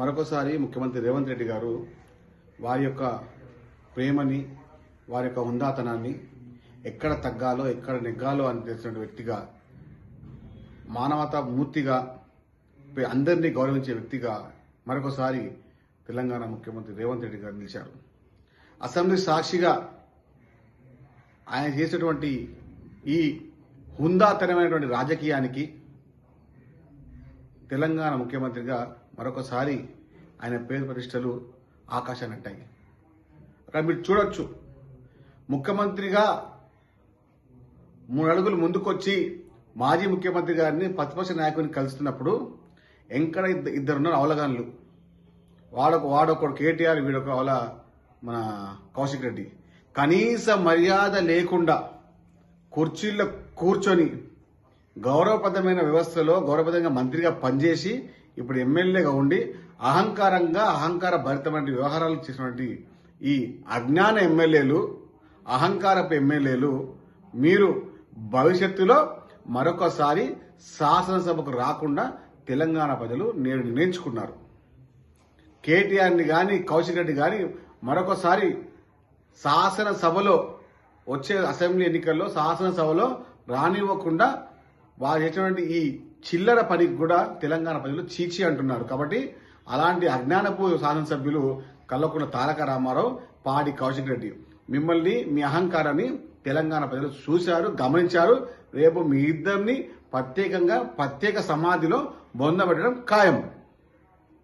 మరొకసారి ముఖ్యమంత్రి రేవంత్ రెడ్డి గారు వారి యొక్క ప్రేమని వారి యొక్క హుందాతనాన్ని ఎక్కడ తగ్గాలో ఎక్కడ నెగ్గాలో అని తెలిసిన వ్యక్తిగా మానవతా మూర్తిగా అందరినీ గౌరవించే వ్యక్తిగా మరొకసారి తెలంగాణ ముఖ్యమంత్రి రేవంత్ రెడ్డి గారు నిలిచారు. అసెంబ్లీ సాక్షిగా ఆయన చేసినటువంటి ఈ హుందాతనమైనటువంటి రాజకీయానికి తెలంగాణ ముఖ్యమంత్రిగా మరొకసారి ఆయన పేరు ప్రతిష్టలు ఆకాశాన్ని అంటాయి అక్కడ మీరు చూడొచ్చు. ముఖ్యమంత్రిగా మూడు అడుగులు ముందుకొచ్చి మాజీ ముఖ్యమంత్రి గారిని ప్రతిపక్ష నాయకుడిని కలుస్తున్నప్పుడు ఎంకడ ఇద్దరున్నారు అవలగాన్లు. వాడొక వాడొకడు కేటీఆర్ వీడొక అవల మన కౌశిక్ రెడ్డి. కనీస మర్యాద లేకుండా కుర్చీల్లో కూర్చొని గౌరవప్రదమైన వ్యవస్థలో గౌరవప్రదంగా మంత్రిగా పనిచేసి ఇప్పుడు ఎమ్మెల్యేగా ఉండి అహంకారంగా అహంకార భరితమైన వ్యవహారాలు చేసినటువంటి ఈ అజ్ఞాన ఎమ్మెల్యేలు అహంకారపు ఎమ్మెల్యేలు మీరు భవిష్యత్తులో మరొకసారి శాసనసభకు రాకుండా తెలంగాణ ప్రజలు నేడు నిర్ణయించుకున్నారు. కేటీఆర్ని కానీ కౌశిక్ రెడ్డి కానీ మరొకసారి శాసనసభలో వచ్చే అసెంబ్లీ ఎన్నికల్లో శాసనసభలో రానివ్వకుండా వారు చేసినటువంటి ఈ చిల్లర పనికి కూడా తెలంగాణ ప్రజలు చీచి అంటున్నారు. కాబట్టి అలాంటి అజ్ఞానపు శాసనసభ్యులు కల్లకున్న తారక రామారావు పాడి కౌశిక్ రెడ్డి మిమ్మల్ని మీ అహంకారాన్ని తెలంగాణ ప్రజలు చూశారు గమనించారు. రేపు మీ ఇద్దరిని ప్రత్యేకంగా ప్రత్యేక సమాధిలో బొందబెట్టడం ఖాయం.